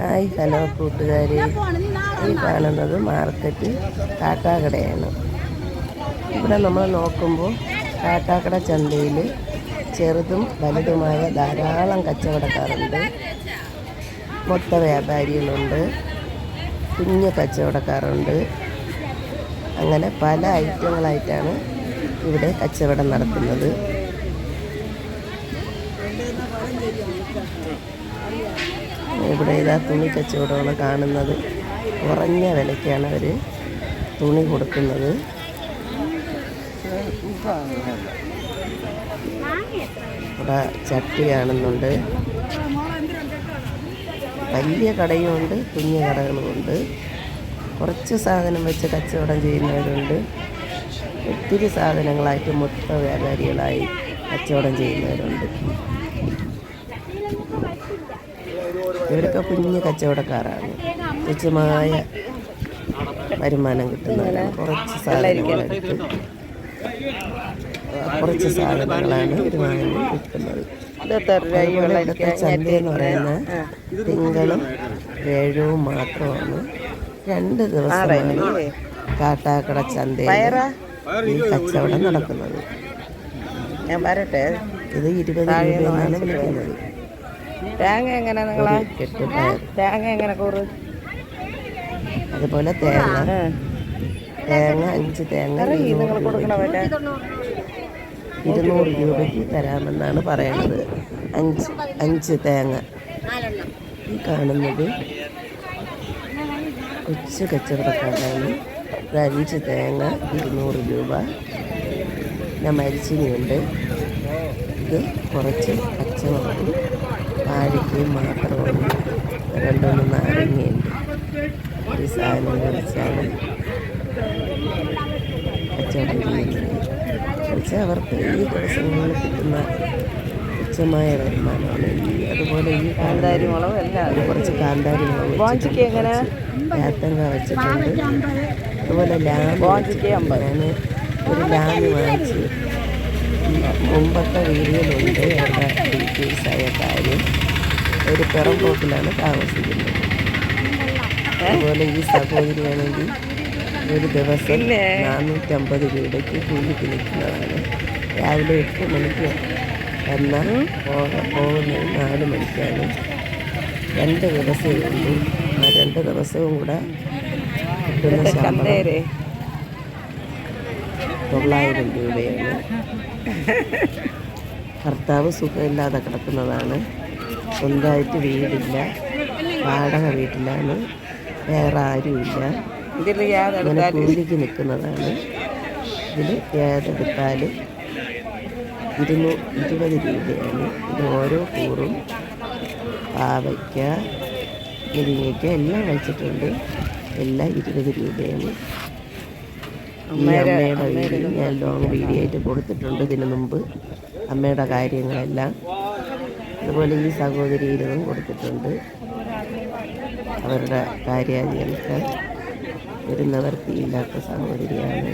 Hi hello കൂട്ടുകാരി. ഈ കാണുന്നത് മാർക്കറ്റ് കാട്ടാക്കടയാണ്. ഇവിടെ നമ്മൾ നോക്കുമ്പോൾ കാട്ടാക്കട ചന്തയിൽ ചെറുതും വലുതുമായ ധാരാളം കച്ചവടക്കാരുണ്ട്. മൊത്ത വ്യാപാരികളുണ്ട്. കുഞ്ഞു കച്ചവടക്കാരുണ്ട്. അങ്ങനെ പല ഐറ്റങ്ങളായിട്ടാണ് ഇവിടെ കച്ചവടം നടത്തുന്നത്. ഇവിടെ ഇതാ തുണി കച്ചവടമാണ് കാണുന്നത്. കുറഞ്ഞ വിലയ്ക്കാണ് അവർ തുണി കൊടുക്കുന്നത്. ഇവിടെ ചട്ടി കാണുന്നുണ്ട്. വലിയ കടയുമുണ്ട് കുഞ്ഞു കടകളുമുണ്ട്. കുറച്ച് സാധനം വെച്ച് കച്ചവടം ചെയ്യുന്നവരുണ്ട്. ഒത്തിരി സാധനങ്ങളായിട്ട് മൊത്ത വ്യാപാരികളായി കച്ചവടം ചെയ്യുന്നവരുണ്ട്. ഇവരൊക്കെ കുഞ്ഞു കച്ചവടക്കാരാണ്. തുച്ഛമായ വരുമാനം കിട്ടുന്നവരാണ്. കുറച്ച് സാധനങ്ങളെടുത്ത് കുറച്ച് സാധനങ്ങളാണ് ഇവർ വാങ്ങി വിൽക്കുന്നത് ഇവിടുത്തെ ചന്ത എന്ന് പറയുന്ന തിങ്കളും വേഴവും മാത്രമാണ്. രണ്ട് ദിവസമാണ് കാട്ടാക്കട ചന്തയിൽ ഈ കച്ചവടം നടക്കുന്നത്. ഞാൻ പറയട്ടെ? ഇത് ഇരുപത് രൂപയാണ് വിളിക്കുന്നത് തേങ്ങ എങ്ങനെ നിങ്ങളെ? തേങ്ങ എങ്ങനെ കൂറ്? അതുപോലെ തേങ്ങ. തേങ്ങ അഞ്ച് തേങ്ങ നിങ്ങൾ കൊടുക്കണ വില? ഇരുന്നൂറ് രൂപയ്ക്ക് തരാമെന്നാണ് പറയുന്നത് അഞ്ച് അഞ്ച് തേങ്ങ. ഈ കാണുന്നത് കൊച്ചു കച്ചവടക്കാരാണ്. ഇത് അഞ്ച് തേങ്ങ ഇരുന്നൂറ് രൂപ. ഞാൻ മരിച്ചിനിയുണ്ട്. ഇത് കുറച്ച് പച്ചമുളകും വാഴയ്ക്കയും മാത്രമാണ് രണ്ടൊന്ന് നാരങ്ങയുണ്ട് ഈ സാധനം മേടിച്ചാണ് കച്ചവടം ചെയ്യുന്നത് വെച്ചാൽ അവർക്ക് ഈ ദിവസങ്ങളിൽ കിട്ടുന്ന തുച്ഛമായ വരുമാനമാണ് ഈ അതുപോലെ ഈ കാന്താരി മുളക് എല്ലാം കുറച്ച് കാന്താരി മുളക് ബോഞ്ചിക്ക് എങ്ങനെ? വെച്ചിട്ടുണ്ട്. അതുപോലെ ലാമ്പ് ബോഞ്ചിക്ക് അമ്പത്. ഞാൻ ഒരു ലാമ്പ് വാങ്ങിച്ച്. മുമ്പത്തെ വീഡിയോയിലുണ്ട്. അവരുടെ ഡീറ്റെയിൽസായ കാര്യം ഒരു പിറമ്പോക്കിലാണ് താമസിക്കുന്നത്. അതുപോലെ ഈ സഹോദരിയാണെങ്കിൽ ഒരു ദിവസം? നാനൂറ്റമ്പത് രൂപയ്ക്ക് കൂലിക്ക് നിൽക്കുന്നതാണ് രാവിലെ എട്ട് മണിക്ക് എന്നാൽ പോക പോകുന്നത് നാല് മണിക്കാണ്. രണ്ട് ദിവസവും ഉള്ളൂ ആ രണ്ട് ദിവസവും കൂടെ കിട്ടുന്ന ശമ്പളം തൊള്ളായിരം രൂപയാണ്. ഭർത്താവ് സുഖമില്ലാതെ കിടക്കുന്നതാണ്. സ്വന്തമായിട്ട് വീടില്ല. വാടക വീട്ടിലാണ്. വേറെ ആരുമില്ല. അങ്ങനെ കൂലിക്ക് നിൽക്കുന്നതാണ്. ഇതിൽ ഏതെടുത്താലും ഇരുന്നൂ ഇരുപത് രൂപയാണ്. ഇത് ഓരോ കൂറും പാവയ്ക്ക മുരിങ്ങയ്ക്ക എല്ലാം വെച്ചിട്ടുണ്ട്. എല്ലാം ഇരുപത് രൂപയാണ്. അമ്മയുടെ വീഡിയോ ഞാൻ ലോങ് വീഡിയോ ആയിട്ട് കൊടുത്തിട്ടുണ്ട് ഇതിനു മുമ്പ്. അമ്മയുടെ കാര്യങ്ങളെല്ലാം. അതുപോലെ ഈ സഹോദരിയിലും കൊടുത്തിട്ടുണ്ട്. അവരുടെ കാര്യാദികൾക്ക് ഒരു നിവർത്തിയില്ലാത്ത സഹോദരിയാണ്.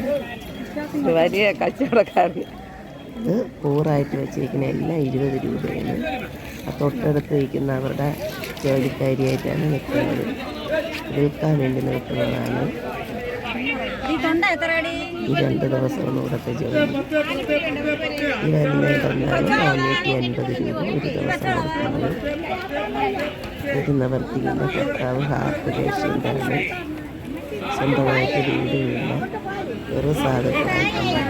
വലിയ കച്ചവടക്കാരൻ ഇത് കൂറായിട്ട് വെച്ചിരിക്കുന്ന എല്ലാം ഇരുപത് രൂപയാണ്. ആ തൊട്ടടുത്ത് വയ്ക്കുന്ന അവരുടെ ജോലിക്കാരിയായിട്ടാണ് നിൽക്കുന്നത്. വിൽക്കാൻ വേണ്ടി നിൽക്കുന്നതാണ്. ഈ രണ്ട് ദിവസമാണ് ഇവിടുത്തെ ജോലി. ഈ പറഞ്ഞാൽ നാനൂറ്റി അൻപത് രൂപ ഒരു ദിവസം. ഒരു നിവർത്തിയില്ല ഭർത്താവ് ഹാർട്ട് പേഷ്യന്റാണ് സ്വന്തമായിട്ട് വീടുമില്ല വെറും സാധനമായിട്ട്